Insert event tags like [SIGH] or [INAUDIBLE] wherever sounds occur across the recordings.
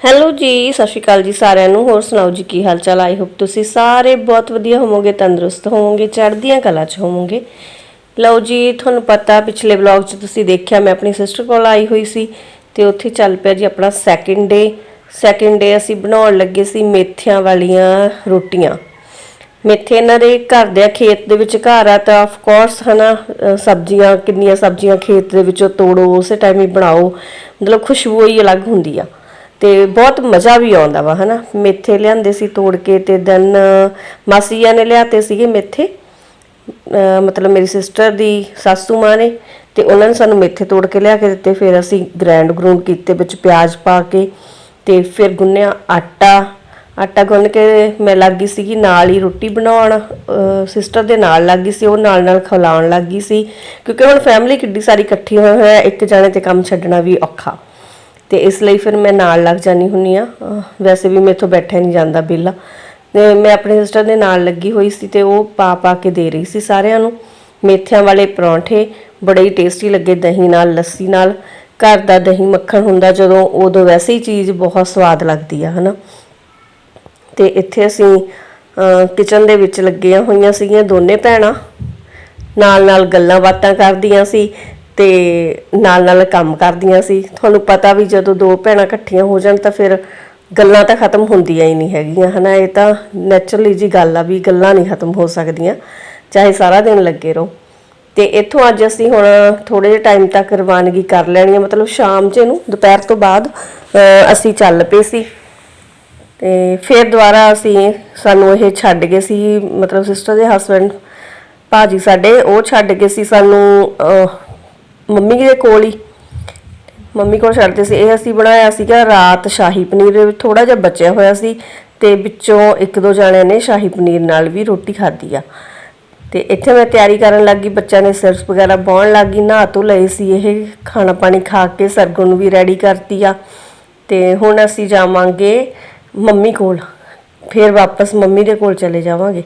Hello ਜੀ ਸਤਿ ਸ਼੍ਰੀ ਅਕਾਲ ਜੀ ਸਾਰਿਆਂ ਨੂੰ। ਹੋਰ ਸੁਣਾਓ ਜੀ ਕੀ ਹਾਲ ਚਾਲ ਆਈ ਹੋਪ ਤੁਸੀਂ ਸਾਰੇ ਬਹੁਤ ਵਧੀਆ ਹੋਵੋਗੇ ਤੰਦਰੁਸਤ ਹੋਵੋਗੇ ਚੜ੍ਹਦੀਆਂ ਕਲਾ 'ਚ ਹੋਵੋਗੇ। ਲਓ ਜੀ ਤੁਹਾਨੂੰ ਪਤਾ ਪਿਛਲੇ ਵਲੌਗ 'ਚ ਤੁਸੀਂ ਦੇਖਿਆ ਮੈਂ ਆਪਣੀ ਸਿਸਟਰ ਕੋਲ ਆਈ ਹੋਈ ਸੀ ਤੇ ਉੱਥੇ ਚੱਲ ਪਿਆ ਜੀ ਆਪਣਾ ਸੈਕਿੰਡ ਡੇ ਸੈਕਿੰਡ ਡੇ ਅਸੀਂ ਬਣਾਉਣ ਲੱਗੇ ਸੀ ਮੇਥਿਆਂ ਵਾਲੀਆਂ ਰੋਟੀਆਂ। ਮੇਥੇ ਇਹਨਾਂ ਦੇ ਘਰ ਦੇ ਆ, ਖੇਤ ਦੇ ਵਿੱਚ ਘਰ ਆ ਤਾਂ ਆਫ ਕੋਰਸ ਹਨਾ ਸਬਜ਼ੀਆਂ ਕਿੰਨੀਆਂ ਸਬਜ਼ੀਆਂ ਖੇਤ ਦੇ ਵਿੱਚੋਂ ਤੋੜੋ ਉਸੇ ਟਾਈਮ ਹੀ ਬਣਾਓ। ਮਤਲਬ ਖੁਸ਼ਬੂ ਹੀ ਅਲੱਗ ਹੁੰਦੀ ਆ। ਤੇ ਬਹੁਤ ਮਜ਼ਾ ਵੀ ਆਉਂਦਾ ਵਾ, ਹਨਾ? ਮੇਥੇ ਲਿਆਂਦੇ ਸੀ ਤੋੜ ਕੇ ਤੇ ਦੈਨ ਮਾਸੀਆ ਨੇ ਲਿਆਤੇ ਸੀਗੇ ਮੇਥੇ। ਮਤਲਬ ਮੇਰੀ ਸਿਸਟਰ ਦੀ ਸਾਸੂ ਮਾਂ ਨੇ ਤੇ ਉਹਨਾਂ ਨੇ ਸਾਨੂੰ ਮੇਥੇ ਤੋੜ ਕੇ ਲਿਆ ਕੇ ਦਿੱਤੇ, ਫਿਰ ਅਸੀਂ ਗ੍ਰੈਂਡ ਗਰੂੰਡ ਕੀਤੇ ਵਿੱਚ ਪਿਆਜ਼ ਪਾ ਕੇ ਤੇ ਫਿਰ ਗੁੰਨਿਆ ਆਟਾ। ਆਟਾ ਗੁੰਨ ਕੇ ਮੈਂ ਲੱਗ ਗਈ ਸੀਗੀ ਨਾਲ ਹੀ ਰੋਟੀ ਬਣਾਉਣ। ਸਿਸਟਰ ਦੇ ਨਾਲ ਲੱਗ ਗਈ ਸੀ, ਉਹ ਨਾਲ ਨਾਲ ਖਿਲਾਉਣ ਲੱਗ ਗਈ ਸੀ। ਕਿਉਂਕਿ ਹੁਣ ਫੈਮਿਲੀ ਕਿੱਡੀ ਸਾਰੀ ਇਕੱਠੀ ਹੋਈ ਹੋਇਆ, ਇੱਕ ਜਾਣੇ ਤੇ ਕੰਮ ਛੱਡਣਾ ਵੀ ਔਖਾ। ਤੇ ਇਸ ਲਈ ਫਿਰ ਮੈਂ ਨਾਲ ਲੱਗ ਜਾਨੀ ਹੁੰਨੀ ਆ ਵੈਸੇ ਵੀ ਮੇਥੋਂ ਬੈਠਿਆ ਨਹੀਂ ਜਾਂਦਾ ਬਿੱਲਾ। ਤੇ ਮੈਂ ਆਪਣੇ ਸਿਸਟਰ ਦੇ ਨਾਲ ਲੱਗੀ ਹੋਈ ਸੀ ਤੇ ਉਹ ਪਾ ਪਾ ਕੇ ਦੇ ਰਹੀ ਸੀ ਸਾਰਿਆਂ ਨੂੰ। ਮੇਥਿਆਂ ਵਾਲੇ ਪਰੌਂਠੇ, ਬੜੇ ਹੀ ਟੇਸਟੀ ਲੱਗੇ ਦਹੀਂ ਨਾਲ, ਲੱਸੀ ਨਾਲ। ਘਰ ਦਾ ਦਹੀਂ ਮੱਖਣ ਹੁੰਦਾ ਜਦੋਂ, ਉਦੋਂ ਵੈਸੇ ਹੀ ਚੀਜ਼ ਬਹੁਤ ਸਵਾਦ ਲੱਗਦੀ ਆ, ਹਨਾ। ਤੇ ਇੱਥੇ ਅਸੀਂ ਕਿਚਨ ਦੇ ਵਿੱਚ ਲੱਗੀਆਂ ਹੋਈਆਂ ਸੀਗੀਆਂ ਦੋਨੇ ਭੈਣਾਂ। ਨਾਲ ਨਾਲ ਗੱਲਾਂ ਬਾਤਾਂ ਕਰਦੀਆਂ ਸੀ। ਤੇ ਨਾਲ ਨਾਲ ਕੰਮ ਕਰਦੀਆਂ ਸੀ। ਤੁਹਾਨੂੰ ਪਤਾ ਵੀ ਜਦੋਂ ਦੋ ਭੈਣਾਂ ਇਕੱਠੀਆਂ ਹੋ ਜਾਣ ਤਾਂ ਫਿਰ ਗੱਲਾਂ ਤਾਂ ਖਤਮ ਹੁੰਦੀਆਂ ਹੀ ਨਹੀਂ ਹੈਗੀਆਂ, ਹਨਾ? ਇਹ ਤਾਂ ਨੇਚਰਲੀ ਜੀ ਗੱਲ ਆ ਵੀ ਗੱਲਾਂ ਨਹੀਂ ਖਤਮ ਹੋ ਸਕਦੀਆਂ, ਚਾਹੇ ਸਾਰਾ ਦਿਨ ਲੱਗੇ ਰਹੋ। ਤੇ ਇੱਥੋਂ ਅੱਜ ਅਸੀਂ ਹੁਣ ਥੋੜੇ ਜਿਹੇ ਟਾਈਮ ਤੱਕ ਰਵਾਨਗੀ ਕਰ ਲੈਣੀ ਹੈ ਮਤਲਬ ਸ਼ਾਮ 'ਚ ਨੂੰ ਦੁਪਹਿਰ ਤੋਂ ਬਾਅਦ ਅਸੀਂ ਚੱਲ ਪਏ ਸੀ। ਤੇ ਫਿਰ ਦੁਬਾਰਾ ਅਸੀਂ ਸਾਨੂੰ ਇਹ ਛੱਡ ਗਏ ਸੀ, ਮਤਲਬ ਸਿਸਟਰ ਦੇ ਹਸਬੰਡ ਭਾਜੀ ਸਾਡੇ, ਉਹ ਛੱਡ ਗਏ ਸੀ ਸਾਨੂੰ ਮੰਮੀ ਦੇ ਕੋਲ ਹੀ। ਮੰਮੀ ਕੋਲ ਛੱਡਦੇ ਸੀ। ਇਹ ਅਸੀਂ ਬਣਾਇਆ ਸੀਗਾ ਰਾਤ ਸ਼ਾਹੀ ਪਨੀਰ ਥੋੜਾ ਜਿਹਾ ਬਚਿਆ ਹੋਇਆ ਸੀ ਤੇ ਵਿੱਚੋਂ ਇੱਕ ਦੋ ਜਣਿਆਂ ਨੇ ਸ਼ਾਹੀ ਪਨੀਰ ਨਾਲ ਵੀ ਰੋਟੀ ਖਾਧੀ ਆ। ਤੇ ਇੱਥੇ ਮੈਂ ਤਿਆਰੀ ਕਰਨ ਲੱਗੀ ਬੱਚਿਆਂ ਨੇ ਸਿਰਫ ਵਗੈਰਾ ਪਾਉਣ ਲੱਗੀ ਨਹਾ ਧੋ ਲਏ ਸੀ। ਇਹ ਖਾਣਾ ਪਾਣੀ ਖਾ ਕੇ ਸਰਗੁਣ ਵੀ ਰੈਡੀ ਕਰਤੀ ਆ। ਤੇ ਹੁਣ ਅਸੀਂ ਜਾਵਾਂਗੇ ਮੰਮੀ ਕੋਲ। ਫਿਰ ਵਾਪਸ ਮੰਮੀ ਦੇ ਕੋਲ ਚਲੇ ਜਾਵਾਂਗੇ।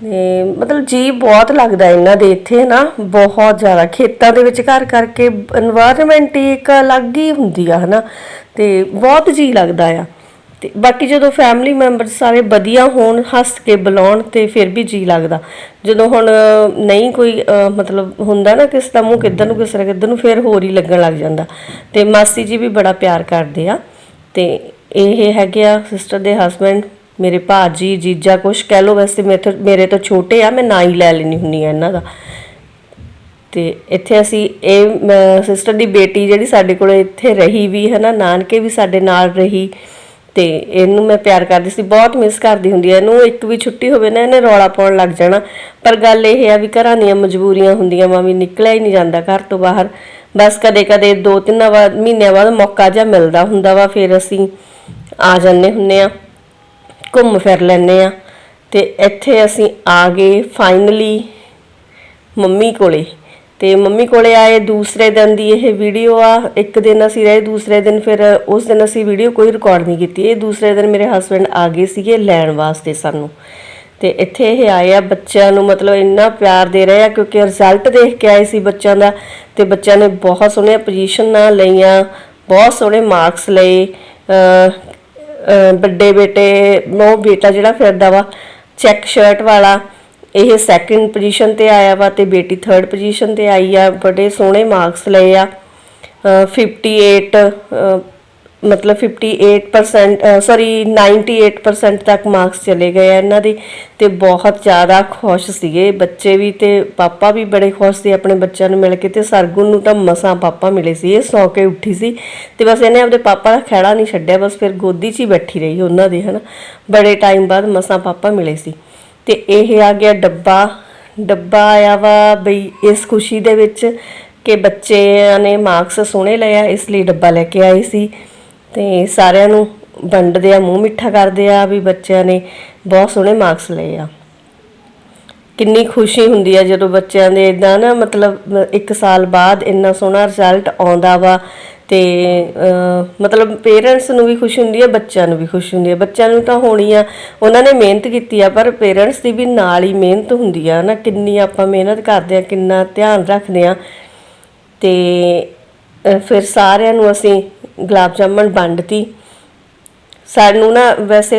ਤੇ ਮਤਲਬ ਜੀ ਬਹੁਤ ਲੱਗਦਾ ਇਹਨਾਂ ਦੇ ਇੱਥੇ ਨਾ ਬਹੁਤ ਜ਼ਿਆਦਾ। ਖੇਤਾਂ ਦੇ ਵਿੱਚ ਘਰ ਕਰਕੇ এনवायरमेंट ਹੀ ਇੱਕ ਅਲੱਗ ਹੀ ਹੁੰਦੀ ਆ, ਹਨਾ? ਤੇ ਬਹੁਤ ਜੀ ਲੱਗਦਾ ਆ। ਤੇ ਬਾਕੀ ਜਦੋਂ ਫੈਮਿਲੀ ਮੈਂਬਰ ਸਾਰੇ ਵਧੀਆ ਹੋਣ, ਹੱਸ ਕੇ ਬੁਲਾਉਣ ਤੇ ਫਿਰ ਵੀ ਜੀ ਲੱਗਦਾ। ਜਦੋਂ ਹੁਣ ਨਹੀਂ ਕੋਈ ਮਤਲਬ ਹੁੰਦਾ ਨਾ ਕਿਸ ਦਾ ਮੂੰਹ ਕਿੱਧਰ ਨੂੰ, ਕਿਸ ਦਾ ਕਿੱਧਰ ਨੂੰ, ਫਿਰ ਹੋਰ ਹੀ ਲੱਗਣ ਲੱਗ ਜਾਂਦਾ। ਤੇ ਮਾਸੀ ਜੀ ਵੀ ਬੜਾ ਪਿਆਰ ਕਰਦੇ ਆ। ਤੇ ਇਹ ਹੈਗੇ ਆ ਸਿਸਟਰ ਦੇ ਹਸਬੰਡ ਮੇਰੇ ਭਾਜੀ, ਜੀਜਾ ਕੁਛ ਕਹਿ ਲੋ ਵੈਸੇ ਮੇਰੇ ਤੋਂ- ਮੇਰੇ ਤੋਂ ਛੋਟੇ ਆ, ਮੈਂ ਨਾ ਹੀ ਲੈ ਲੈਣੀ ਹੁੰਨੀ ਆ ਇਹਨਾਂ ਦਾ। ਤੇ ਇੱਥੇ ਅਸੀਂ ਇਹ ਸਿਸਟਰ ਦੀ ਬੇਟੀ ਜਿਹੜੀ ਸਾਡੇ ਕੋਲ ਇੱਥੇ ਰਹੀ ਵੀ ਹੈ ਨਾ, ਨਾਨਕੇ ਵੀ ਸਾਡੇ ਨਾਲ ਰਹੀ। ਤੇ ਇਹਨੂੰ ਮੈਂ ਪਿਆਰ ਕਰਦੀ ਸੀ, ਬਹੁਤ ਮਿਸ ਕਰਦੀ ਹੁੰਦੀ ਆ। ਇਹਨੂੰ ਇੱਕ ਵੀ ਛੁੱਟੀ ਹੋਵੇ ਨਾ, ਇਹਨੇ ਰੌਲਾ ਪਾਉਣ ਲੱਗ ਜਾਣਾ। ਪਰ ਗੱਲ ਇਹ ਆ ਵੀ ਘਰਾਂ ਦੀਆਂ ਮਜਬੂਰੀਆਂ ਹੁੰਦੀਆਂ, ਮਾਂ ਵੀ ਨਿਕਲਿਆ ਹੀ ਨਹੀਂ ਜਾਂਦਾ ਘਰ ਤੋਂ ਬਾਹਰ। ਬਸ ਕਦੇ ਕਦੇ ਦੋ ਤਿੰਨ ਵਾਰ ਮਹੀਨਿਆਂ ਬਾਅਦ ਮੌਕਾ ਜਿਹਾ ਮਿਲਦਾ ਹੁੰਦਾ ਵਾ, ਫਿਰ ਅਸੀਂ ਆ ਜਾਂਦੇ ਹੁੰਨੇ ਆ। ਘੁੰਮ ਫਿਰ ਲੈਨੇ ਆ ਤੇ ਇੱਥੇ ਅਸੀਂ ਆ ਗਏ ਫਾਈਨਲੀ ਮੰਮੀ ਕੋਲੇ। ਤੇ ਮੰਮੀ ਕੋਲੇ ਆਏ, ਦੂਸਰੇ ਦਿਨ ਦੀ ਇਹ ਵੀਡੀਓ ਆ। ਇੱਕ ਦਿਨ ਅਸੀਂ ਰਹੇ, ਦੂਸਰੇ ਦਿਨ ਫਿਰ ਉਸ ਦਿਨ ਅਸੀਂ ਵੀਡੀਓ ਕੋਈ ਰਿਕਾਰਡ ਨਹੀਂ ਕੀਤੀ। ਇਹ ਦੂਸਰੇ ਦਿਨ ਮੇਰੇ ਹਸਬੰਡ ਆ ਗਏ ਸੀਗੇ ਲੈਣ ਵਾਸਤੇ ਸਾਨੂੰ। ਤੇ ਇੱਥੇ ਇਹ ਆਏ ਆ ਬੱਚਿਆਂ ਨੂੰ ਮਤਲਬ ਇੰਨਾ ਪਿਆਰ ਦੇ ਰਹੇ ਆ ਕਿਉਂਕਿ ਰਿਜ਼ਲਟ ਦੇਖ ਕੇ ਆਏ ਸੀ ਬੱਚਿਆਂ ਦਾ। ਤੇ ਬੱਚਿਆਂ ਨੇ ਬਹੁਤ ਸੋਹਣੀਆਂ ਪੋਜੀਸ਼ਨਾਂ ਲਈਆਂ, ਬਹੁਤ ਸੋਹਣੇ ਮਾਰਕਸ ਲਏ। ਵੱਡੇ ਬੇਟੇ ਉਹ ਬੇਟਾ ਜਿਹੜਾ ਫਿਰਦਾ ਵਾ ਚੈੱਕ ਸ਼ਰਟ ਵਾਲਾ, ਇਹ ਸੈਕਿੰਡ ਪੋਜੀਸ਼ਨ ਤੇ ਆਇਆ ਵਾ ਤੇ ਬੇਟੀ ਥਰਡ ਪੋਜੀਸ਼ਨ ਤੇ ਆਈ ਆ ਬੜੇ ਸੋਹਣੇ ਮਾਰਕਸ ਲਏ ਆ, ਅਹ 58 ਮਤਲਬ 58% ਸੌਰੀ 98% ਤੱਕ ਮਾਰਕਸ ਚਲੇ ਗਏ ਆ ਇਹਨਾਂ ਦੇ ਤੇ ਬਹੁਤ ਜ਼ਿਆਦਾ ਖੁਸ਼ ਸੀਗੇ। ਬੱਚੇ ਵੀ ਤੇ ਪਾਪਾ ਵੀ ਬੜੇ ਖੁਸ਼ ਸੀ ਆਪਣੇ ਬੱਚਿਆਂ ਨੂੰ ਮਿਲ ਕੇ ਤੇ ਸਰਗੁਣ ਨੂੰ ਤਾਂ ਮਸਾਂ ਪਾਪਾ ਮਿਲੇ ਸੀ। ਇਹ ਸੌ ਕੇ ਉੱਠੀ ਸੀ ਤੇ ਬਸ ਇਹਨੇ ਆਪਣੇ ਪਾਪਾ ਦਾ ਖਹਿੜਾ ਨਹੀਂ ਛੱਡਿਆ, ਬਸ ਫਿਰ ਗੋਦੀ 'ਚ ਹੀ ਬੈਠੀ ਰਹੀ ਉਹਨਾਂ ਦੇ, ਹਨਾ। ਬੜੇ ਟਾਈਮ ਬਾਅਦ ਮਸਾਂ ਪਾਪਾ ਮਿਲੇ ਸੀ। ਤੇ ਇਹ ਆ ਗਿਆ ਡੱਬਾ। ਡੱਬਾ ਆਇਆ ਵਾ ਬਈ ਇਸ ਖੁਸ਼ੀ ਦੇ ਵਿੱਚ ਕਿ ਬੱਚਿਆਂ ਨੇ ਮਾਰਕਸ ਸੋਹਣੇ ਲਿਆ ਇਸ ਲਈ ਡੱਬਾ ਲੈ ਕੇ ਆਏ ਸੀ। ਤੇ ਸਾਰਿਆਂ ਨੂੰ ਵੰਡਦੇ ਆ, ਮੂੰਹ ਮਿੱਠਾ ਕਰਦੇ ਆ ਵੀ ਬੱਚਿਆਂ ਨੇ ਬਹੁਤ ਸੋਹਣੇ ਮਾਰਕਸ ਲਏ ਆ। ਕਿੰਨੀ ਖੁਸ਼ੀ ਹੁੰਦੀ ਆ ਜਦੋਂ ਬੱਚਿਆਂ ਦੇ ਇਦਾਂ ਨਾ ਮਤਲਬ ਇੱਕ ਸਾਲ ਬਾਅਦ ਇੰਨਾ ਸੋਹਣਾ ਰਿਜ਼ਲਟ ਆਉਂਦਾ ਵਾ ਤੇ ਮਤਲਬ ਪੇਰੈਂਟਸ ਨੂੰ ਵੀ ਖੁਸ਼ੀ ਹੁੰਦੀ ਹੈ ਬੱਚਿਆਂ ਨੂੰ ਵੀ ਖੁਸ਼ੀ ਹੁੰਦੀ ਹੈ ਬੱਚਿਆਂ ਨੂੰ ਤਾਂ ਹੋਣੀ ਆ, ਉਹਨਾਂ ਨੇ ਮਿਹਨਤ ਕੀਤੀ ਆ, ਪਰ ਪੇਰੈਂਟਸ ਦੀ ਵੀ ਨਾਲ ਹੀ ਮਿਹਨਤ ਹੁੰਦੀ ਆ ਨਾ, ਕਿੰਨੀ ਆਪਾਂ ਮਿਹਨਤ ਕਰਦੇ ਆ, ਕਿੰਨਾ ਧਿਆਨ ਰੱਖਦੇ ਆ। ਤੇ ਫਿਰ ਸਾਰਿਆਂ ਨੂੰ ਅਸੀਂ ਗੁਲਾਬ ਜਾਮਣ ਵੰਡਤੀ। ਸਾਨੂੰ ਨਾ ਵੈਸੇ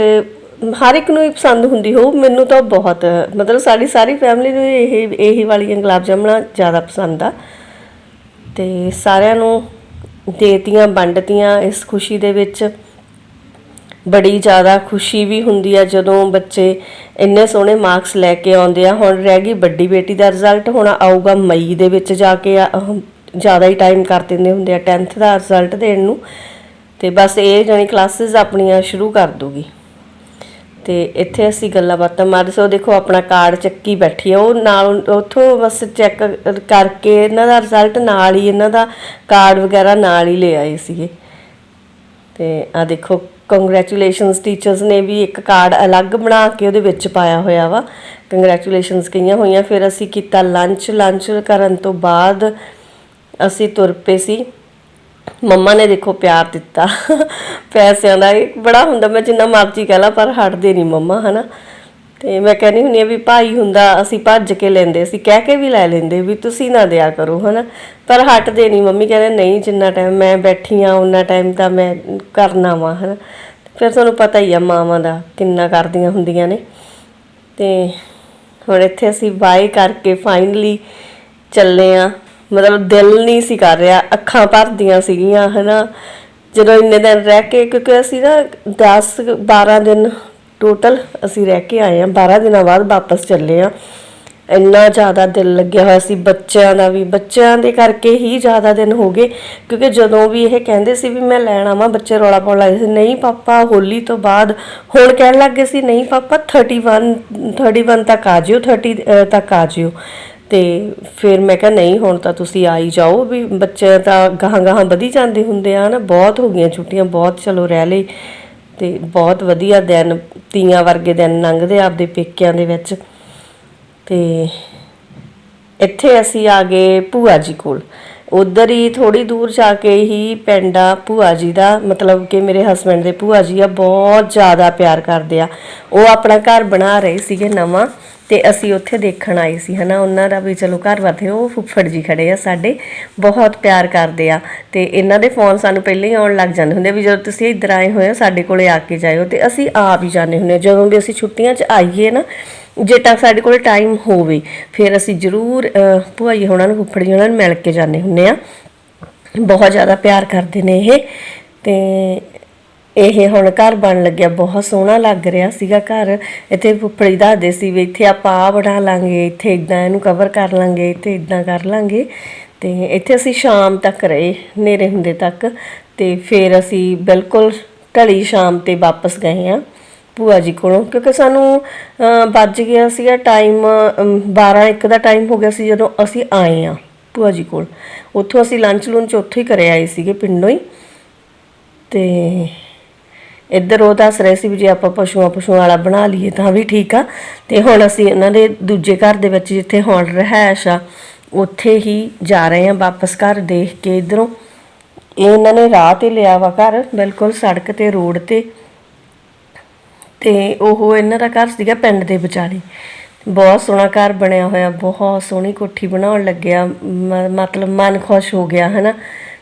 ਹਰ ਇੱਕ ਨੂੰ ਹੀ ਪਸੰਦ ਹੁੰਦੀ ਹੋ ਮੈਨੂੰ ਤਾਂ ਬਹੁਤ, ਮਤਲਬ ਸਾਡੀ ਸਾਰੀ ਫੈਮਿਲੀ ਨੂੰ ਇਹ, ਇਹੀ ਵਾਲੀਆਂ ਗੁਲਾਬ ਜਾਮਣਾਂ ਜ਼ਿਆਦਾ ਪਸੰਦ ਆ। ਤੇ ਸਾਰਿਆਂ ਨੂੰ ਦੇਤੀਆਂ, ਵੰਡਤੀਆਂ, ਇਸ ਖੁਸ਼ੀ ਦੇ ਵਿੱਚ ਬੜੀ ਜ਼ਿਆਦਾ ਖੁਸ਼ੀ ਵੀ ਹੁੰਦੀ ਆ ਜਦੋਂ ਬੱਚੇ ਇੰਨੇ ਸੋਹਣੇ ਮਾਰਕਸ ਲੈ ਕੇ ਆਉਂਦੇ ਆ। ਹੁਣ ਰਹਿ ਗਈ ਵੱਡੀ ਬੇਟੀ ਦਾ ਰਿਜ਼ਲਟ ਹੁਣ ਆਊਗਾ ਮਈ ਦੇ ਵਿੱਚ ਜਾ ਕੇ ਜ਼ਿਆਦਾ ਹੀ ਟਾਈਮ ਕਰ ਦਿੰਦੇ ਹੁੰਦੇ ਆ 10th ਦਾ ਰਿਜ਼ਲਟ ਦੇਣ ਨੂੰ। ਤੇ ਬਸ ਇਹ ਜਾਨੀ ਕਲਾਸਿਸ ਆਪਣੀਆਂ ਸ਼ੁਰੂ ਕਰ ਦੂਗੀ ਤੇ ਇੱਥੇ ਅਸੀਂ ਗੱਲਾਂ ਬਾਤਾਂ ਮਾਰਦੇ ਸੋ ਦੇਖੋ ਆਪਣਾ ਕਾਰਡ ਚੱਕੀ ਬੈਠੀ ਆ, ਉਹ ਨਾਲ ਉੱਥੋਂ ਬਸ ਚੈੱਕ ਕਰਕੇ ਇਹਨਾਂ ਦਾ ਰਿਜ਼ਲਟ ਨਾਲ ਹੀ, ਇਹਨਾਂ ਦਾ ਕਾਰਡ ਵਗੈਰਾ ਨਾਲ ਹੀ ਲੈ ਆਏ ਸੀਗੇ। ਤੇ ਆ ਦੇਖੋ ਕੰਗ੍ਰੈਚੁਲੇਸ਼ਨਸ ਟੀਚਰਸ ਨੇ ਵੀ ਇੱਕ ਕਾਰਡ ਅਲੱਗ ਬਣਾ ਕੇ ਉਹਦੇ ਵਿੱਚ ਪਾਇਆ ਹੋਇਆ ਵਾ। ਕੰਗ੍ਰੈਚੁਲੇਸ਼ਨਸ ਕਹੀਆਂ ਹੋਈਆਂ, ਫਿਰ ਅਸੀਂ ਕੀਤਾ ਲੰਚ ਲੰਚ ਕਰਨ ਤੋਂ ਬਾਅਦ ਅਸੀਂ ਤੁਰ ਪਏ ਸੀ। ਮੰਮਾ ਨੇ ਦੇਖੋ ਪਿਆਰ ਦਿੱਤਾ। ਪੈਸਿਆਂ ਦਾ ਇਹ ਬੜਾ ਹੁੰਦਾ, ਮੈਂ ਜਿੰਨਾ ਮਰਜ਼ੀ ਕਹਿ ਲਾ, ਪਰ ਹਟਦੇ ਨਹੀਂ ਮੰਮਾ, ਹਨਾ। ਤੇ ਮੈਂ ਕਹਿੰਦੀ ਹੁੰਦੀ ਆ ਵੀ ਭਾਈ ਹੁੰਦਾ, ਅਸੀਂ ਭੱਜ ਕੇ ਲੈਂਦੇ ਸੀ, ਕਹਿ ਕੇ ਵੀ ਲੈ ਲੈਂਦੇ ਵੀ ਤੁਸੀਂ ਨਾ ਦਿਆ ਕਰੋ, ਹਨਾ। ਪਰ ਹਟਦੇ ਨਹੀਂ, ਮੰਮੀ ਕਹਿੰਦੇ, ਨਹੀਂ, ਜਿੰਨਾ ਟਾਈਮ ਮੈਂ ਬੈਠੀ ਆ ਉਹਨਾਂ ਟਾਈਮ ਤਾਂ ਮੈਂ ਕਰਨਾ ਵਾ, ਹਨਾ। ਫਿਰ ਤੁਹਾਨੂੰ ਪਤਾ ਹੀ ਆ, ਮਾਵਾਂ ਦਾ ਕਿੰਨਾ ਕਰਦੀਆਂ ਹੁੰਦੀਆਂ ਨੇ। ਤੇ ਹੁਣ ਇੱਥੇ ਅਸੀਂ ਬਾਏ ਕਰਕੇ ਫਾਈਨਲੀ ਚੱਲੇ ਆ। ਮਤਲਬ ਦਿਲ ਨਹੀਂ ਸੀ ਕਰ ਰਿਹਾ, ਅੱਖਾਂ ਭਰਦੀਆਂ ਸੀਗੀਆਂ, ਹਨਾ। ਜਦੋਂ ਇੰਨੇ ਦਿਨ ਰਹਿ ਕੇ, ਕਿਉਂਕਿ ਅਸੀਂ ਨਾ 10 12 ਦਿਨ ਟੋਟਲ ਅਸੀਂ ਰਹਿ ਕੇ ਆਏ ਆ 12 ਦਿਨਾਂ ਬਾਅਦ ਵਾਪਸ ਚੱਲੇ ਆ ਇੰਨਾ ਜ਼ਿਆਦਾ ਦਿਲ ਲੱਗਿਆ ਹੋਇਆ ਸੀ ਬੱਚਿਆਂ ਦਾ ਵੀ, ਬੱਚਿਆਂ ਦੇ ਕਰਕੇ ਹੀ ਜ਼ਿਆਦਾ ਦਿਨ ਹੋ ਗਏ, ਕਿਉਂਕਿ ਜਦੋਂ ਵੀ ਇਹ ਕਹਿੰਦੇ ਸੀ ਵੀ ਮੈਂ ਲੈਣ ਆਵਾਂ, ਬੱਚੇ ਰੌਲਾ ਪਾਉਣ ਲੱਗੇ ਸੀ, ਨਹੀਂ ਪਾਪਾ, ਹੋਲੀ ਤੋਂ ਬਾਅਦ ਹੁਣ ਕਹਿਣ ਲੱਗੇ ਸੀ, ਨਹੀਂ ਪਾਪਾ 31 31 ਤੱਕ ਆ ਜਿਓ 30 ਤੱਕ ਆ ਜਿਓ। ਤੇ ਫਿਰ ਮੈਂ ਕਿਹਾ, ਨਹੀਂ, ਹੁਣ ਤਾਂ ਤੁਸੀਂ ਆ ਹੀ ਜਾਓ। ਵੀ ਬੱਚੇ ਤਾਂ ਗਾਹਾਂ ਗਾਹਾਂ ਵਧੀ ਜਾਂਦੇ ਹੁੰਦੇ ਆ ਨਾ, ਬਹੁਤ ਹੋ ਗਈਆਂ ਛੁੱਟੀਆਂ, ਬਹੁਤ ਚਲੋ ਰਹਿ ਲਈ ਤੇ ਬਹੁਤ ਵਧੀਆ ਦਿਨ, ਤੀਆਂ ਵਰਗੇ ਦਿਨ ਲੰਘਦੇ ਆਪਦੇ ਪੇਕਿਆਂ ਦੇ ਵਿੱਚ। ਤੇ ਇੱਥੇ ਅਸੀਂ ਆ ਗਏ ਭੂਆ ਜੀ ਕੋਲ। ਉਧਰ ਹੀ ਥੋੜੀ ਦੂਰ ਜਾ ਕੇ ਹੀ ਪਿੰਡ ਆ ਭੂਆ ਜੀ ਦਾ, ਮਤਲਬ ਕਿ ਮੇਰੇ ਹਸਬੰਡ ਦੇ ਭੂਆ ਜੀ ਆ, ਬਹੁਤ ਜ਼ਿਆਦਾ ਪਿਆਰ ਕਰਦੇ ਆ। ਉਹ ਆਪਣਾ ਘਰ ਬਣਾ ਰਹੇ ਸੀਗੇ ਨਵਾਂ ਤੇ ਅਸੀਂ ਉੱਥੇ ਦੇਖਣ ਆਏ ਸੀ, ਹਨਾ? ਉਹਨਾਂ ਦਾ ਵੀ ਚਲੋ ਘਰ ਵਾਥੇ ਉਹ ਫੁੱਫੜ ਜੀ ਖੜੇ ਆ ਸਾਡੇ, ਬਹੁਤ ਪਿਆਰ ਕਰਦੇ ਆ। ਤੇ ਇਹਨਾਂ ਦੇ ਫੋਨ ਸਾਨੂੰ ਪਹਿਲਾਂ ਹੀ ਆਉਣ ਲੱਗ ਜਾਂਦੇ ਹੁੰਦੇ ਆ ਵੀ ਜਦੋਂ ਤੁਸੀਂ ਇੱਧਰ ਆਏ ਹੋਏ ਹੋ, ਸਾਡੇ ਕੋਲੇ ਆ ਕੇ ਜਾਇਓ। ਤੇ ਅਸੀਂ ਆਪ ਹੀ ਜਾਂਦੇ ਹੁੰਦੇ ਆ। ਜਦੋਂ ਵੀ ਅਸੀਂ ਛੁੱਟੀਆਂ 'ਚ ਆਈਏ ਨਾ ਜੇ ਤਾਂ ਸਾਡੇ ਕੋਲ ਟਾਈਮ ਹੋਵੇ, ਫਿਰ ਅਸੀਂ ਜ਼ਰੂਰ ਭੁਆਈ ਹੋਣਾ ਨੂੰ ਫੁੱਫੜ ਜੀ ਹੋਣਾ ਨੂੰ ਮਿਲ ਕੇ ਜਾਂਦੇ ਹੁੰਦੇ ਆ ਬਹੁਤ ਜ਼ਿਆਦਾ ਪਿਆਰ ਕਰਦੇ ਨੇ ਇਹ। ਤੇ ਇਹ ਹੁਣ ਘਰ ਬਣ ਲੱਗਿਆ, ਬਹੁਤ ਸੋਹਣਾ ਲੱਗ ਰਿਹਾ ਸੀਗਾ ਘਰ। ਇੱਥੇ ਫੁੱਫੜੀ ਦੱਸਦੇ ਸੀ ਵੀ ਇੱਥੇ ਆਪਾਂ ਆ ਬਣਾ ਲਾਂਗੇ, ਇੱਥੇ ਇਦਾਂ ਇਹਨੂੰ ਕਵਰ ਕਰ ਲਾਂਗੇ, ਇੱਥੇ ਇਦਾਂ ਕਰ ਲਾਂਗੇ। ਤੇ ਇੱਥੇ ਅਸੀਂ ਸ਼ਾਮ ਤੱਕ ਰਹੇ, ਹਨੇਰੇ ਹੁੰਦੇ ਤੱਕ। ਤੇ ਫਿਰ ਅਸੀਂ ਬਿਲਕੁਲ ਢਲੀ ਸ਼ਾਮ ਤੇ ਵਾਪਸ ਗਏ ਆ ਭੂਆ ਜੀ ਕੋਲੋਂ, ਕਿਉਂਕਿ ਸਾਨੂੰ ਵੱਜ ਗਿਆ ਸੀਗਾ ਟਾਈਮ 12 1 ਦਾ ਟਾਈਮ ਹੋ ਗਿਆ ਸੀ ਜਦੋਂ ਅਸੀਂ ਆਏ ਆ ਭੂਆ ਜੀ ਕੋਲ। ਉੱਥੋਂ ਅਸੀਂ ਲੰਚ ਲੁੰਚ ਉੱਥੇ ਹੀ ਕਰਿਆ ਆਏ ਸੀਗੇ ਪਿੰਡੋਂ ਹੀ। ਤੇ ਇੱਧਰ ਉਹ ਦੱਸ ਰਹੇ ਸੀ ਵੀ ਜੇ ਆਪਾਂ ਪਸ਼ੂਆਂ ਪਸ਼ੂਆਂ ਵਾਲਾ ਬਣਾ ਲਈਏ ਤਾਂ ਵੀ ਠੀਕ ਆ। ਤੇ ਹੁਣ ਅਸੀਂ ਇਹਨਾਂ ਦੇ ਦੂਜੇ ਘਰ ਦੇ ਵਿੱਚ ਜਿੱਥੇ ਹੁਣ ਰਹਿائش ਆ, ਉੱਥੇ ਹੀ ਜਾ ਰਹੇ ਆ ਵਾਪਸ ਘਰ ਦੇਖ ਕੇ ਇਧਰੋਂ। ਇਹਨਾਂ ਨੇ ਰਾਹ ਤੇ ਲਿਆ ਵਾ ਘਰ, ਬਿਲਕੁਲ ਸੜਕ ਤੇ, ਰੋਡ ਤੇ। ਤੇ ਉਹ ਇਹਨਾਂ ਦਾ ਘਰ ਸੀਗਾ ਪਿੰਡ ਦੇ ਵਿਚਾਲੇ। ਬਹੁਤ ਸੋਹਣਾ ਘਰ ਬਣਿਆ ਹੋਇਆ, ਬਹੁਤ ਸੋਹਣੀ ਕੋਠੀ ਬਣਾਉਣ ਲੱਗਿਆ, ਮ- ਮਤਲਬ ਮਨ ਖੁਸ਼ ਹੋ ਗਿਆ, ਹਨਾ।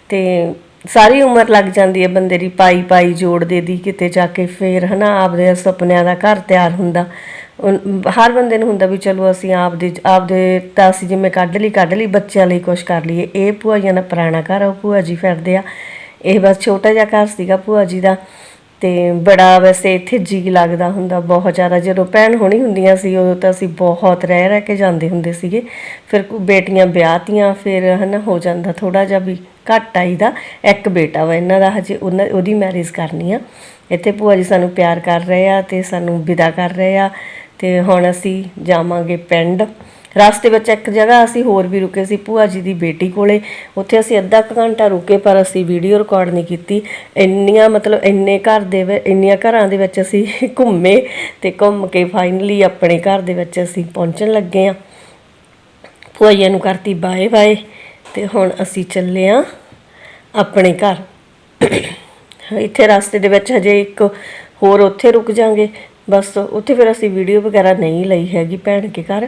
ਤੇ ਸਾਰੀ ਉਮਰ ਲੱਗ ਜਾਂਦੀ ਹੈ ਬੰਦੇ ਦੀ, ਪਾਈ ਪਾਈ ਜੋੜਦੇ ਦੀ ਕਿਤੇ ਜਾ ਕੇ ਫੇਰ, ਹਨਾ, ਆਪਦੇ ਸੁਪਨਿਆਂ ਦਾ ਘਰ ਤਿਆਰ ਹੁੰਦਾ। ਹਰ ਬੰਦੇ ਨੂੰ ਹੁੰਦਾ ਵੀ ਚਲੋ ਅਸੀਂ ਆਪਦੇ ਆਪਦੇ ਤਾਂ ਅਸੀਂ ਜਿਵੇਂ ਕੱਢ ਲਈ ਕੱਢ ਲਈ, ਬੱਚਿਆਂ ਲਈ ਕੁਝ ਕਰ ਲਈਏ। ਇਹ ਭੂਆ ਜੀ ਦਾ ਪੁਰਾਣਾ ਘਰ ਆ, ਉਹ ਭੂਆ ਜੀ ਫਿਰਦੇ ਆ। ਇਹ ਬਸ ਛੋਟਾ ਜਿਹਾ ਘਰ ਸੀਗਾ ਭੂਆ ਜੀ ਦਾ। ਤੇ ਬੜਾ ਵੈਸੇ ਇੱਥੇ ਜੀ ਲੱਗਦਾ ਹੁੰਦਾ ਬਹੁਤ ਜ਼ਿਆਦਾ। ਜਦੋਂ ਭੈਣ ਹੋਣੀ ਹੁੰਦੀਆਂ ਸੀ, ਉਦੋਂ ਤਾਂ ਅਸੀਂ ਬਹੁਤ ਰਹਿ ਰਹਿ ਕੇ ਜਾਂਦੇ ਹੁੰਦੇ ਸੀਗੇ। ਫਿਰ ਕੋ- ਬੇਟੀਆਂ ਵਿਆਹਤੀਆਂ ਫਿਰ ਹਨਾ ਹੋ ਜਾਂਦਾ ਥੋੜਾ ਜਿਹਾ ਵੀ ਘੱਟ ਆਈਦਾ। ਇੱਕ ਬੇਟਾ ਵਾ ਇਹਨਾਂ ਦਾ, ਹਜੇ ਉਹਨਾਂ ਉਹਦੀ ਮੈਰਿਜ ਕਰਨੀ ਆ। ਇੱਥੇ ਭੂਆ ਜੀ ਸਾਨੂੰ ਪਿਆਰ ਕਰ ਰਹੇ ਆ ਤੇ ਸਾਨੂੰ ਵਿਦਾ ਕਰ ਰਹੇ ਆ। ਤੇ ਹੁਣ ਅਸੀਂ ਜਾਵਾਂਗੇ ਪਿੰਡ। ਰਸਤੇ ਵਿੱਚ ਇੱਕ ਜਗ੍ਹਾ ਅਸੀਂ ਹੋਰ ਵੀ ਰੁਕੇ ਸੀ ਭੂਆ ਜੀ ਦੀ ਬੇਟੀ ਕੋਲੇ। ਉੱਥੇ ਅਸੀਂ ਅੱਧਾ ਕੁ ਘੰਟਾ ਰੁਕੇ, ਪਰ ਅਸੀਂ ਵੀਡੀਓ ਰਿਕਾਰਡ ਨਹੀਂ ਕੀਤੀ। ਇੰਨੀਆਂ ਮਤਲਬ ਇੰਨੇ ਘਰ ਦੇ ਇੰਨੀਆਂ ਘਰਾਂ ਦੇ ਵਿੱਚ ਅਸੀਂ [LAUGHS] ਘੁੰਮੇ ਤੇ ਘੁੰਮ ਕੇ ਫਾਈਨਲੀ ਆਪਣੇ ਘਰ ਦੇ ਵਿੱਚ ਅਸੀਂ ਪਹੁੰਚਣ ਲੱਗੇ ਆ ਭੂਆ ਜੀ ਨੂੰ ਕਰਤੀ ਬਾਏ ਬਾਏ ਤੇ ਹੁਣ ਅਸੀਂ ਚੱਲੇ ਆ ਆਪਣੇ ਘਰ। ਇੱਥੇ ਰਸਤੇ ਦੇ ਵਿੱਚ ਹਜੇ ਇੱਕ ਹੋਰ ਉੱਥੇ ਰੁਕ ਜਾਾਂਗੇ। ਬਸ ਉੱਥੇ ਫਿਰ ਅਸੀਂ ਵੀਡੀਓ ਵਗੈਰਾ ਨਹੀਂ ਲਈ ਹੈਗੀ ਭੈਣ ਕੇ ਘਰ।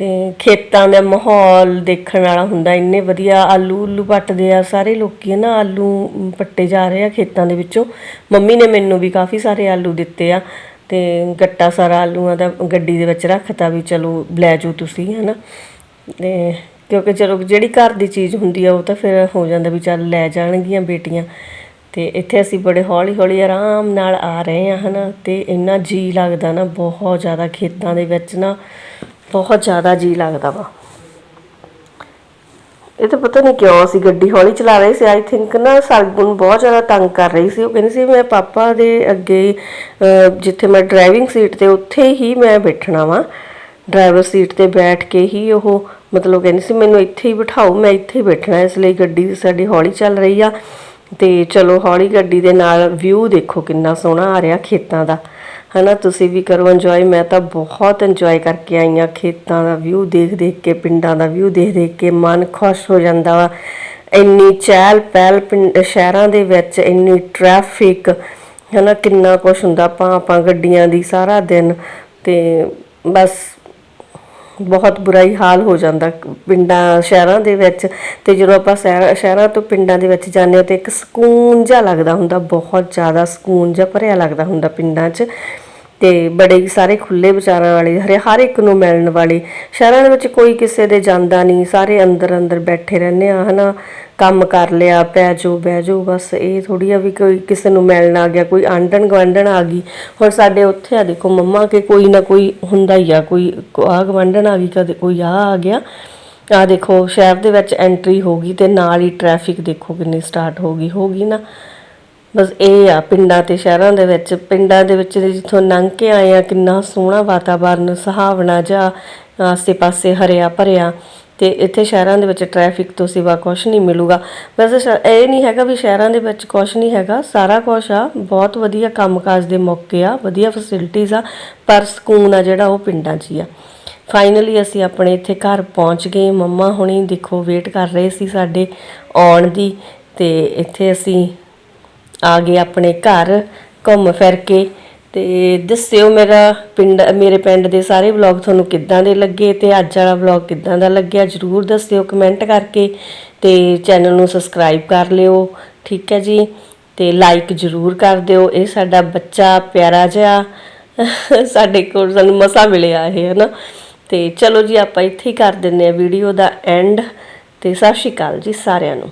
ਤੇ ਖੇਤਾਂ ਦਾ ਮਾਹੌਲ ਦੇਖਣ ਵਾਲਾ ਹੁੰਦਾ, ਇੰਨੇ ਵਧੀਆ ਆਲੂ ਉਲੂ ਪੱਟਦੇ ਆ, ਸਾਰੇ ਲੋਕੀ ਨਾ ਆਲੂ ਪੱਟੇ ਜਾ ਰਹੇ ਆ ਖੇਤਾਂ ਦੇ ਵਿੱਚੋਂ। ਮੰਮੀ ਨੇ ਮੈਨੂੰ ਵੀ ਕਾਫੀ ਸਾਰੇ ਆਲੂ ਦਿੱਤੇ ਆ ਤੇ ਗੱਟਾ ਸਾਰਾ ਆਲੂਆਂ ਦਾ ਗੱਡੀ ਦੇ ਵਿੱਚ ਰੱਖਤਾ ਵੀ ਚਲੋ ਲੈ ਜਾਓ ਤੁਸੀਂ ਹਨਾ। ਤੇ ਕਿਉਂਕਿ ਚਲੋ ਜਿਹੜੀ ਘਰ ਦੀ ਚੀਜ਼ ਹੁੰਦੀ ਆ ਉਹ ਤਾਂ ਫਿਰ ਹੋ ਜਾਂਦਾ ਵੀ ਚੱਲ ਲੈ ਜਾਣਗੀਆਂ ਬੇਟੀਆਂ। ਤੇ ਇੱਥੇ ਅਸੀਂ ਬੜੇ ਹੌਲੀ ਹੌਲੀ ਆਰਾਮ ਨਾਲ ਆ ਰਹੇ ਆ ਹਨਾ ਤੇ ਇੰਨਾ ਜੀ ਲੱਗਦਾ ਨਾ ਬਹੁਤ ਜ਼ਿਆਦਾ ਖੇਤਾਂ ਦੇ ਵਿੱਚ ਨਾ। ਬਹੁਤ ਜ਼ਿਆਦਾ ਜੀ ਲੱਗਦਾ ਵਾ। ਇਹ ਤਾਂ ਪਤਾ ਨਹੀਂ ਕਿਉਂ ਅਸੀਂ ਗੱਡੀ ਹੌਲੀ ਚਲਾ ਰਹੇ ਸੀ। ਆਈ ਥਿੰਕ ਨਾ ਸਰਗੁਣ ਬਹੁਤ ਜ਼ਿਆਦਾ ਤੰਗ ਕਰ ਰਹੀ ਸੀ। ਉਹ ਕਹਿੰਦੀ ਸੀ, ਮੈਂ ਪਾਪਾ ਦੇ ਅੱਗੇ ਜਿੱਥੇ ਮੈਂ ਡਰਾਈਵਿੰਗ ਸੀਟ ਤੇ ਉੱਥੇ ਹੀ ਮੈਂ ਬੈਠਣਾ ਵਾ। ਡਰਾਈਵਰ ਸੀਟ ਤੇ ਬੈਠ ਕੇ ਹੀ ਉਹ ਮਤਲਬ ਕਹਿੰਦੀ ਸੀ, ਮੈਨੂੰ ਇੱਥੇ ਹੀ ਬਿਠਾਓ, ਮੈਂ ਇੱਥੇ ਹੀ ਬੈਠਣਾ। ਇਸ ਲਈ ਗੱਡੀ ਸਾਡੀ ਹੌਲੀ ਚੱਲ ਰਹੀ ਆ। ਤੇ ਚਲੋ ਹੌਲੀ ਗੱਡੀ ਦੇ ਨਾਲ ਵਿਊ ਦੇਖੋ ਕਿੰਨਾ ਸੋਹਣਾ ਆ ਰਿਹਾ ਖੇਤਾਂ ਦਾ। ਹਨਾ, ਤੁਸੀਂ ਵੀ ਕਰੋ ਇੰਜੋਏ ਮੈਂ ਤਾਂ ਬਹੁਤ ਇੰਜੋਏ ਕਰਕੇ ਆਈ ਹਾਂ, ਖੇਤਾਂ ਦਾ ਵਿਊ ਦੇਖ ਦੇਖ ਕੇ, ਪਿੰਡਾਂ ਦਾ ਵਿਊ ਦੇਖ ਦੇਖ ਕੇ, ਮਨ ਖੁਸ਼ ਹੋ ਜਾਂਦਾ ਵਾ। ਇੰਨੀ ਚਹਿਲ ਪਹਿਲ ਪਿੰਡ, ਸ਼ਹਿਰਾਂ ਦੇ ਵਿੱਚ ਇੰਨੀ ਟ੍ਰੈਫਿਕ ਹਨਾ, ਕਿੰਨਾ ਕੁਛ ਹੁੰਦਾ ਆਪਾਂ ਆਪਾਂ ਗੱਡੀਆਂ ਦੀ ਸਾਰਾ ਦਿਨ। ਤੇ ਬਸ ਬਹੁਤ ਬੁਰਾਈ ਹਾਲ ਹੋ ਜਾਂਦਾ ਪਿੰਡਾਂ, ਸ਼ਹਿਰਾਂ ਦੇ ਵਿੱਚ। ਤੇ ਜਦੋਂ ਆਪਾਂ ਸ਼ਹਿਰ- ਸ਼ਹਿਰਾਂ ਤੋਂ ਪਿੰਡਾਂ ਦੇ ਵਿੱਚ ਜਾਂਦੇ ਹਾਂ ਤੇ ਇੱਕ ਸਕੂਨ ਜਿਹਾ ਲੱਗਦਾ ਹੁੰਦਾ, ਬਹੁਤ ਜ਼ਿਆਦਾ ਸਕੂਨ ਜਿਹਾ ਭਰਿਆ ਲੱਗਦਾ ਹੁੰਦਾ ਪਿੰਡਾਂ 'ਚ। ਤੇ ਬੜੇ ਸਾਰੇ ਖੁੱਲੇ ਵਿਚਾਰਾਂ ਵਾਲੇ, ਹਰੇ, ਹਰ ਇੱਕ ਨੂੰ ਮਿਲਣ ਵਾਲੇ। ਸ਼ਹਿਰਾਂ ਦੇ ਵਿੱਚ ਕੋਈ ਕਿਸੇ ਦੇ ਜਾਂਦਾ ਨਹੀਂ, ਸਾਰੇ ਅੰਦਰ ਅੰਦਰ ਬੈਠੇ ਰਹਿੰਦੇ ਆ, ਹਨਾ। ਕੰਮ ਕਰ ਲਿਆ, ਪੈ ਜਾਓ, ਬਹਿ ਜਾਓ, ਬਸ ਇਹ ਥੋੜੀ ਆ ਵੀ ਕੋਈ ਕਿਸੇ ਨੂੰ ਮਿਲਣ ਆ ਗਿਆ, ਕੋਈ ਆਂਡਣ ਗਵਾਂਡਣ ਆ ਗਈ। ਹੁਣ ਸਾਡੇ ਉੱਥੇ ਆ ਦੇਖੋ ਮੰਮਾ ਕੇ ਕੋਈ ਨਾ ਕੋਈ ਹੁੰਦਾ ਹੀ ਆ, ਕੋਈ ਆ ਗਵਾਂਡਣ ਆ ਗਈ, ਕਦੇ ਕੋਈ ਆ ਆ ਗਿਆ। ਆ ਦੇਖੋ, ਸ਼ਹਿਰ ਦੇ ਵਿੱਚ ਐਂਟਰੀ ਹੋ ਗਈ ਤੇ ਨਾਲ ਹੀ ਟ੍ਰੈਫਿਕ ਦੇਖੋ ਕਿੰਨੀ ਸਟਾਰਟ ਹੋ ਗਈ ਹੋ ਗਈ ਨਾ। ਬਸ ਇਹ ਆ, ਪਿੰਡਾਂ ਤੇ ਸ਼ਹਿਰਾਂ ਦੇ ਵਿੱਚ, ਪਿੰਡਾਂ ਦੇ ਵਿੱਚ ਜਿੱਥੋਂ ਲੰਘ ਕੇ ਆਏ ਆ, ਕਿੰਨਾ ਸੋਹਣਾ ਵਾਤਾਵਰਨ, ਸੁਹਾਵਣਾ ਜਿਹਾ, ਆਸੇ-ਪਾਸੇ ਹਰਿਆ ਭਰਿਆ, ਤੇ ਇੱਥੇ ਸ਼ਹਿਰਾਂ ਦੇ ਵਿੱਚ ਟ੍ਰੈਫਿਕ ਤੋਂ ਸਿਵਾ ਕੁਝ ਨਹੀਂ ਮਿਲੂਗਾ। ਵੈਸੇ ਇਹ ਨਹੀਂ ਹੈਗਾ ਵੀ ਸ਼ਹਿਰਾਂ ਦੇ ਵਿੱਚ ਕੁਝ ਨਹੀਂ ਹੈਗਾ, ਸਾਰਾ ਕੁਝ ਆ, ਬਹੁਤ ਵਧੀਆ ਕੰਮਕਾਜ ਦੇ ਮੌਕੇ ਆ, ਵਧੀਆ ਫੈਸਿਲਿਟੀਆਂ ਆ, ਪਰ ਸਕੂਨ ਆ ਜਿਹੜਾ ਉਹ ਪਿੰਡਾਂ 'ਚ ਹੀ ਆ। ਫਾਈਨਲੀ ਅਸੀਂ ਆਪਣੇ ਇੱਥੇ ਘਰ ਪਹੁੰਚ ਗਏ, ਮੰਮਾ ਹੁਣੀ ਦੇਖੋ ਵੇਟ ਕਰ ਰਹੇ ਸੀ ਸਾਡੇ ਆਉਣ ਦੀ, ਤੇ ਇੱਥੇ ਅਸੀਂ ਆ ਗਏ ਆਪਣੇ ਘਰ, ਘੁੰਮ ਫਿਰ ਕੇ। ਤੇ ਦੱਸਿਓ ਮੇਰਾ ਪਿੰਡ, ਮੇਰੇ ਪਿੰਡ ਦੇ ਸਾਰੇ ਵਲੌਗ ਤੁਹਾਨੂੰ ਕਿੱਦਾਂ ਦੇ ਲੱਗੇ ਤੇ ਅੱਜ ਵਾਲਾ ਵਲੌਗ ਕਿੱਦਾਂ ਦਾ ਲੱਗਿਆ ਜਰੂਰ ਦੱਸਿਓ ਕਮੈਂਟ ਕਰਕੇ। ਤੇ ਚੈਨਲ ਨੂੰ ਸਬਸਕ੍ਰਾਈਬ ਕਰ ਲਿਓ, ਠੀਕ ਹੈ ਜੀ? ਤੇ ਲਾਈਕ ਜਰੂਰ ਕਰ ਦਿਓ, ਇਹ ਸਾਡਾ ਬੱਚਾ ਪਿਆਰਾ ਜਿਹਾ, ਸਾਡੇ ਕੋਲ ਸਾਨੂੰ ਮਸਾ ਮਿਲਿਆ ਇਹ ਹੈ ਨਾ ਤੇ ਚਲੋ ਜੀ, ਆਪਾਂ ਇੱਥੇ ਹੀ ਕਰ ਦਿੰਨੇ ਆ ਵੀਡੀਓ ਦਾ ਐਂਡ ਤੇ ਸਤਿ ਸ਼੍ਰੀ ਅਕਾਲ ਜੀ ਸਾਰਿਆਂ ਨੂੰ।